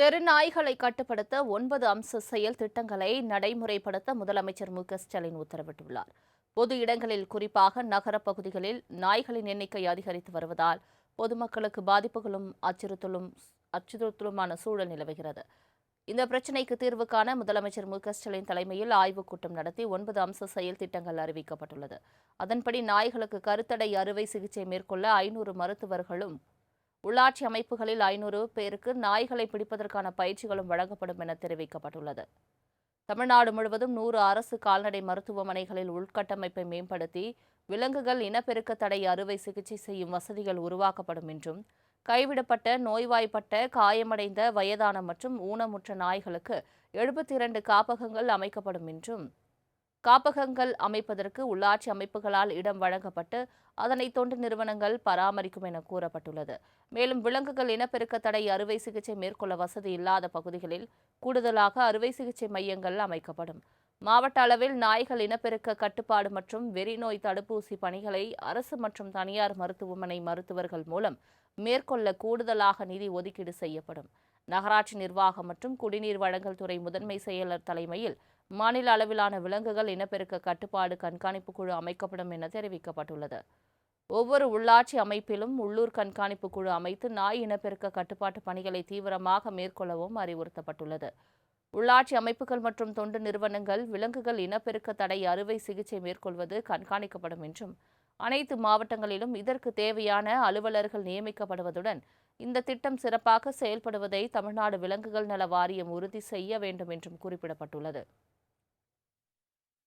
தெரு நாய்களை கட்டுப்படுத்த ஒன்பது அம்ச செயல் திட்டங்களை நடைமுறைப்படுத்த முதலமைச்சர் மு க ஸ்டாலின் உத்தரவிட்டுள்ளார். பொது இடங்களில் குறிப்பாக நகரப் பகுதிகளில் நாய்களின் எண்ணிக்கை அதிகரித்து வருவதால் பொதுமக்களுக்கு பாதிப்புகளும் அச்சுறுத்தலும் அச்சுறுத்தலுமான சூழல் நிலவுகிறது. இந்த பிரச்சினைக்கு தீர்வு காண முதலமைச்சர் மு க ஸ்டாலின் தலைமையில் ஆய்வுக் கூட்டம் நடத்தி ஒன்பது அம்ச செயல் திட்டங்கள் அறிவிக்கப்பட்டுள்ளது. அதன்படி நாய்களுக்கு கருத்தடை அறுவை சிகிச்சை மேற்கொள்ள ஐநூறு மருத்துவர்களும் உள்ளாட்சி அமைப்புகளில் ஐநூறு பேருக்கு நாய்களை பிடிப்பதற்கான பயிற்சிகளும் வழங்கப்படும் என தெரிவிக்கப்பட்டுள்ளது. தமிழ்நாடு முழுவதும் நூறு அரசு கால்நடை மருத்துவமனைகளில் உள்கட்டமைப்பை மேம்படுத்தி விலங்குகள் இனப்பெருக்க தடை அறுவை சிகிச்சை செய்யும் வசதிகள் உருவாக்கப்படும் என்றும் கைவிடப்பட்ட நோய்வாய்ப்பட்ட காயமடைந்த வயதான மற்றும் ஊனமுற்ற நாய்களுக்கு எழுபத்தி இரண்டு காப்பகங்கள் அமைக்கப்படும் என்றும் காப்பகங்கள் அமைப்பதற்கு உள்ளாட்சி அமைப்புகளால் இடம் வழங்கப்பட்டு அதனை தொண்டு நிறுவனங்கள் பராமரிக்கும் என கூறப்பட்டுள்ளது. மேலும் விலங்குகள் இனப்பெருக்க தடை அறுவை சிகிச்சை மேற்கொள்ள வசதி இல்லாத பகுதிகளில் கூடுதலாக அறுவை சிகிச்சை மையங்கள் அமைக்கப்படும். மாவட்ட அளவில் நாய்கள் இனப்பெருக்க கட்டுப்பாடு மற்றும் வெறிநோய் தடுப்பூசி பணிகளை அரசு மற்றும் தனியார் மருத்துவமனை மருத்துவர்கள் மூலம் மேற்கொள்ள கூடுதலாக நிதி ஒதுக்கீடு செய்யப்படும். நகராட்சி நிர்வாகம் மற்றும் குடிநீர் வழங்கல் துறை முதன்மை செயலர் தலைமையில் மாநில அளவிலான விலங்குகள் இனப்பெருக்க கட்டுப்பாடு கண்காணிப்பு குழு அமைக்கப்படும் என தெரிவிக்கப்பட்டுள்ளது. ஒவ்வொரு உள்ளாட்சி அமைப்பிலும் உள்ளூர் கண்காணிப்பு குழு அமைத்து நாய் இனப்பெருக்க கட்டுப்பாட்டு பணிகளை தீவிரமாக மேற்கொள்ளவும் அறிவுறுத்தப்பட்டுள்ளது. உள்ளாட்சி அமைப்புகள் மற்றும் தொண்டு நிறுவனங்கள் விலங்குகள் இனப்பெருக்க தடை அறுவை சிகிச்சை மேற்கொள்வது கண்காணிக்கப்படும் என்றும் அனைத்து மாவட்டங்களிலும் இதற்கு தேவையான அலுவலர்கள் நியமிக்கப்படுவதுடன் இந்த திட்டம் சிறப்பாக செயல்படுவதை தமிழ்நாடு விலங்குகள் நல வாரியம் உறுதி செய்ய வேண்டும் என்றும் குறிப்பிடப்பட்டுள்ளது.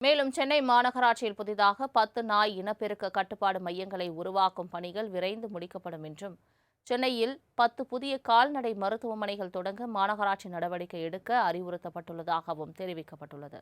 மேலும் சென்னை மாநகராட்சியில் புதிதாக பத்து நாய் இனப்பெருக்க கட்டுப்பாடு மையங்களை உருவாக்கும் பணிகள் விரைந்து முடிக்கப்படும் என்றும் சென்னையில் பத்து புதிய கால்நடை மருத்துவமனைகள் தொடங்க மாநகராட்சி நடவடிக்கை எடுக்க அறிவுறுத்தப்பட்டுள்ளதாகவும் தெரிவிக்கப்பட்டுள்ளது.